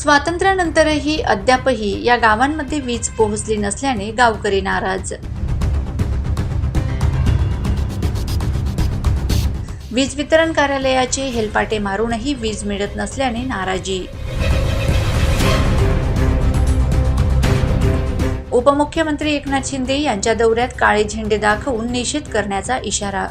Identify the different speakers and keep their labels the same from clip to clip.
Speaker 1: स्वातंत्र्यानंतरही अद्यापही या गावांमध्ये वीज पोहोचली नसल्याने गावकरी नाराज. वीज वितरण कार्यालयाचे हेलपाटे मारूनही वीज मिळत नसल्याने नाराजी. उपमुख्यमंत्री एकनाथ शिंदे यांच्या दौऱ्यात काळे झेंडे दाखवून निषेध करण्याचा इशारा.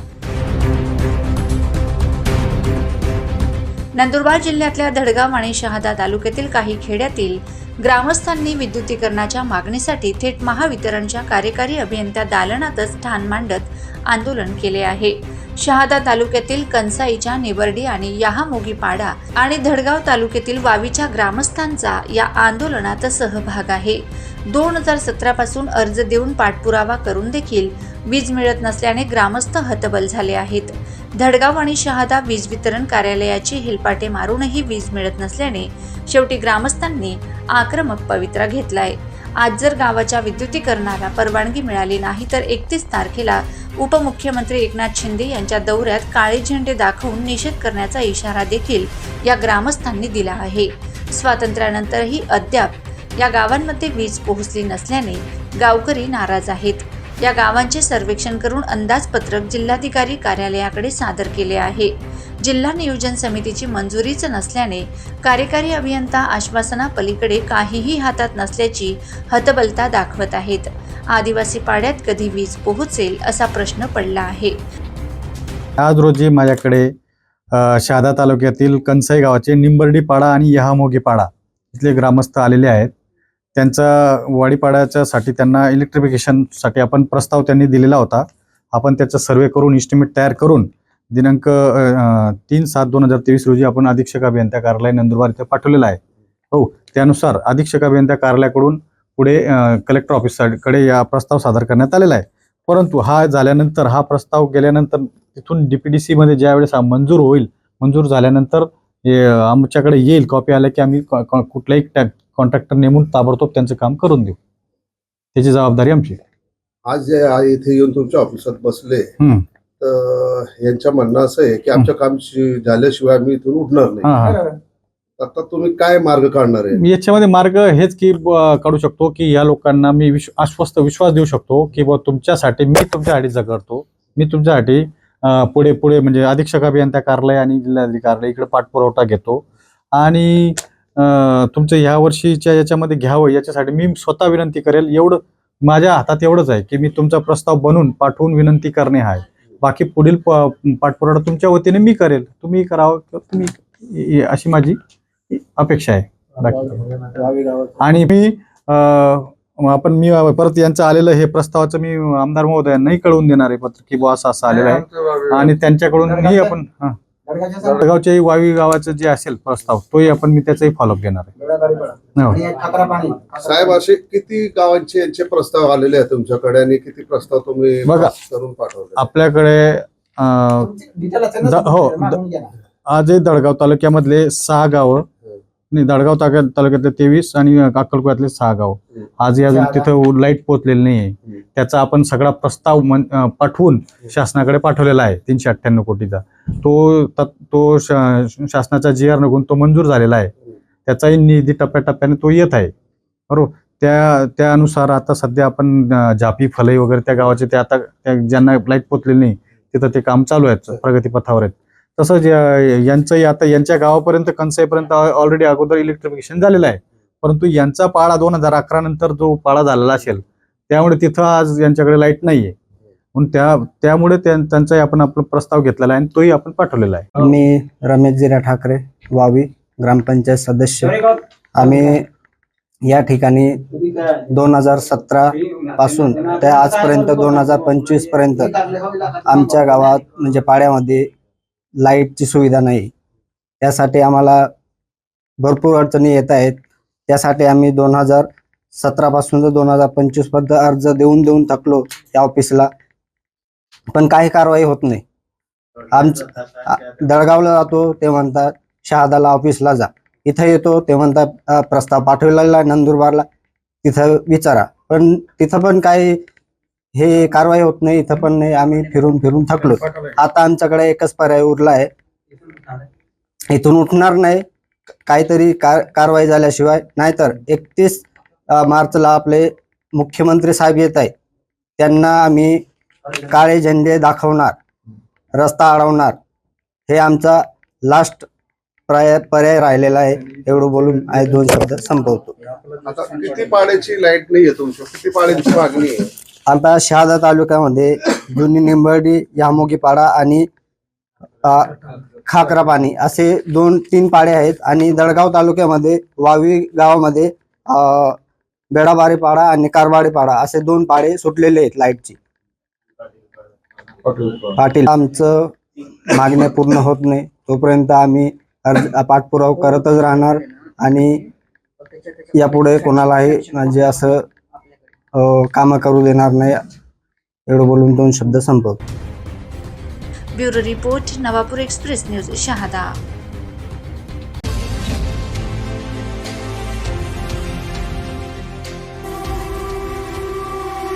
Speaker 1: नंदुरबार जिल्ह्यातल्या धडगाव आणि शहादा तालुक्यातील काही खेड्यातील ग्रामस्थांनी विद्युतीकरणाच्या मागणीसाठी थेट महावितरणच्या कार्यकारी अभियंत्या दालनातच ठाण मांडत आंदोलन केले आहे. शहादा तालुक्यातील कंसाईच्या निवर्डी आणि यहामोगी पाडा आणि धडगाव तालुक्यातील वावीच्या ग्रामस्थांचा या आंदोलनात सहभाग आहे. दोन हजार सतरा पासून अर्ज देऊन पाठपुरावा करून देखील वीज मिळत नसल्याने ग्रामस्थ हतबल झाले आहेत. धडगाव आणि शहादा वीज वितरण कार्यालयाची हिलपाटे मारूनही वीज मिळत नसल्याने शेवटी ग्रामस्थांनी आक्रमक पवित्रा घेतलाय. आज जर गावाच्या विद्युतीकरणाला परवानगी मिळाली नाही तर एकतीस तारखेला उपमुख्यमंत्री एकनाथ शिंदे यांच्या दौऱ्यात काळे झेंडे दाखवून निषेध करण्याचा इशारा देखील या ग्रामस्थांनी दिला आहे. स्वातंत्र्यानंतरही अद्याप या गावांमध्ये वीज पोहोचली नसल्याने गावकरी नाराज आहेत. या गावांचे सर्वेक्षण करून अंदाजपत्रक जिल्हाधिकारी कार्यालयाकडे सादर केले आहे. जिल्हा नियोजन समितीची मंजुरीच नसल्याने कार्यकारी अभियंता आश्वासनापलीकडे काहीही हातात नसल्याची हतबलता दाखवत आहेत. आदिवासी पाड्यात कधी वीज पोहोचेल असा प्रश्न पडला आहे.
Speaker 2: आज रोजी माझ्याकडे शहादा तालुक्यातील कंसाई गावाचे निंबर्डी पाडा आणि यहामोगी पाडा इथले ग्रामस्थ आलेले आहेत. त्यांचा वाडीपाड्याच्यासाठी त्यांना इलेक्ट्रिफिकेशनसाठी आपण प्रस्ताव त्यांनी दिलेला होता. आपण त्याचा सर्वे करून इस्टिमेट तयार करून दिनांक तीन सात दोन हजार तेवीस रोजी आपण अधीक्षक अभियंत्या कार्यालय नंदुरबार इथे पाठवलेला आहे. हो त्यानुसार अधीक्षक अभियंत्या कार्यालयाकडून पुढे कलेक्टर ऑफिसकडे या प्रस्ताव सादर करण्यात आलेला आहे. परंतु हा झाल्यानंतर हा प्रस्ताव गेल्यानंतर तिथून डी पी डी सीमध्ये ज्यावेळेस हा मंजूर होईल मंजूर झाल्यानंतर आमच्याकडे येईल कॉपी आल्या की आम्ही क- क- कुठलाही कॉन्ट्रॅक्टर नेमून ताबडतोब त्यांचं काम करून देऊ. त्याची जबाबदारी आमची
Speaker 3: आज जे इथे येऊन तुमच्या ऑफिसात बसले. तर यांचं म्हणणं असं आहे की आमचं काम झाल्याशिवाय आम्ही इथून उठणार नाही.
Speaker 2: हा
Speaker 3: आता तुम्ही काय मार्ग काढणार आहे?
Speaker 2: मी याच्यामध्ये मार्ग हेच की काढू शकतो की या लोकांना मी विश्व आश्वस्त विश्वास देऊ शकतो की तुमच्यासाठी मी तुमच्यासाठी झगडतो मी तुमच्यासाठी पुढे पुढे म्हणजे अधीक्षक अभियंता कार्यालय आणि जिल्हाधिकारी कार्यालय इकडे पाठपुरवठा घेतो. आणि तुमचं ह्या वर्षीच्या याच्यामध्ये घ्यावं याच्यासाठी मी स्वतः विनंती करेल. एवढं माझ्या हातात एवढंच आहे की मी तुमचा प्रस्ताव बनवून पाठवून विनंती करणे आहे. बाकी पुढील प- पाठपुरावा तुमच्या वतीने मी करेल. तुम्ही करावं किंवा तुम्ही अशी माझी अपेक्षा आहे. आणि मी अं, आपण मी परत यांचं आलेलं हे प्रस्तावाचं मी आमदार महोदयांनाही कळवून देणार आहे पत्र की बुवा असं असं आलेलं आहे. आणि त्यांच्याकडून मी आपण हा, जळगावच्याही वावी गावाचं जे असेल प्रस्ताव तोही आपण मी त्याचाही फॉलोअप घेणार आहे. हो.
Speaker 3: साहेब असे किती गावांचे यांचे प्रस्ताव आलेले आहेत तुमच्याकडे आणि किती प्रस्ताव तुम्ही
Speaker 2: बघा.
Speaker 3: करून पाठवले?
Speaker 2: आपल्याकडे हो, आजही दडगाव तालुक्यामधले सहा गावं नाही दडगाव तालुक्यात तालुक्यातले तेवीस आणि अक्कलकोयातले सहा गाव. आजही अजून तिथं लाइट पोहोचलेली नाही आहे त्याचा आपण सगळा प्रस्ताव पाठवून शासनाकडे पाठवलेला आहे तीनशे अठ्ठ्याण्णव कोटीचा. तो त- शासनाचा जी आर निघून तो मंजूर झालेला आहे. त्याचाही निधी टप्प्याटप्प्याने तो येत आहे. बरोबर? त्या त्यानुसार आता सध्या आपण जापी फलई वगैरे त्या गावाचे ते आता त्या ज्यांना लाइट पोचलेली नाही तिथं ते काम चालू आहे प्रगतीपथावर आहेत. तसंच यांचंही आता यांच्या गावापर्यंत कनसाईपर्यंत ऑलरेडी अगोदर इलेक्ट्रिफिकेशन झालेलं आहे. परंतु यांचा पाळा दोन हजार अकरा नंतर जो पाळा झालेला असेल त्यामुळे तिथं आज यांच्याकडे लाइट नाहीये. म्हणून त्या त्यामुळे त्यांचाही आपण आपला प्रस्ताव घेतलेला आहे आणि तोही आपण पाठवलेला आहे.
Speaker 4: मी रमेश जिरा ठाकरे वावी ग्रामपंचायत सदस्य. आम्ही या ठिकाणी दोन हजार सतरा पासून ते आजपर्यंत दोन हजार पंचवीसपर्यंत आमच्या गावात म्हणजे पाड्यामध्ये लाईटची सुविधा नाही. त्यासाठी आम्हाला भरपूर अडचणी येत आहेत. त्यासाठी आम्ही दोन हजार सतरापासून तर दोन हजार पंचवीसपर्यंत अर्ज देऊन देऊन थकलो त्या ऑफिसला. पण काही कारवाई होत नाही. आमचं दळगावला जातो ते म्हणतात शहादाला ऑफिसला जा. इथं येतो ते म्हणतात प्रस्ताव पाठवलेला आहे नंदुरबारला. तिथं विचारा. पण तिथं पण काही हे कारवाई होत नाही इथं पण नाही. आम्ही फिरून फिरून थकलो आता आमच्याकडे एकच पर्याय उरला आहे. इथून उठणार नाही. काहीतरी कार कारवाई झाल्याशिवाय. नाहीतर एकतीस मार्चला आपले मुख्यमंत्री साहेब येत आहे त्यांना आम्ही काळे झेंडे दाखवणार रस्ता अडवणार. हे आमचा लास्ट पर्याय पर्याय राहिलेला आहे. एवढं बोलून दोन शब्द संपवतो.
Speaker 3: किती पाण्याची लाइट नाहीये तुमच्या किती पाण्याची मागणी आहे?
Speaker 4: आता शहादा तालुक्यामध्ये जुनी निंबर्डी यामोगीपाडा आणि खाकरा पाणी असे दोन तीन पाडे आहेत आणि दडगाव तालुक्यामध्ये वावी गावामध्ये बेडाबारी पाडा आणि कारवाडी पाडा असे दोन पाडे सुटलेले आहेत लाईटची. पाटील आमचं मागणे पूर्ण होत नाही. तोपर्यंत आम्ही अर्ज पाठपुरावा करतच राहणार आणि यापुढे कोणालाही म्हणजे असं हो, कामं करू देणार नाही. एवढं बोलून दोन शब्द संपव.
Speaker 1: Bureau report Navapur express news Shahada.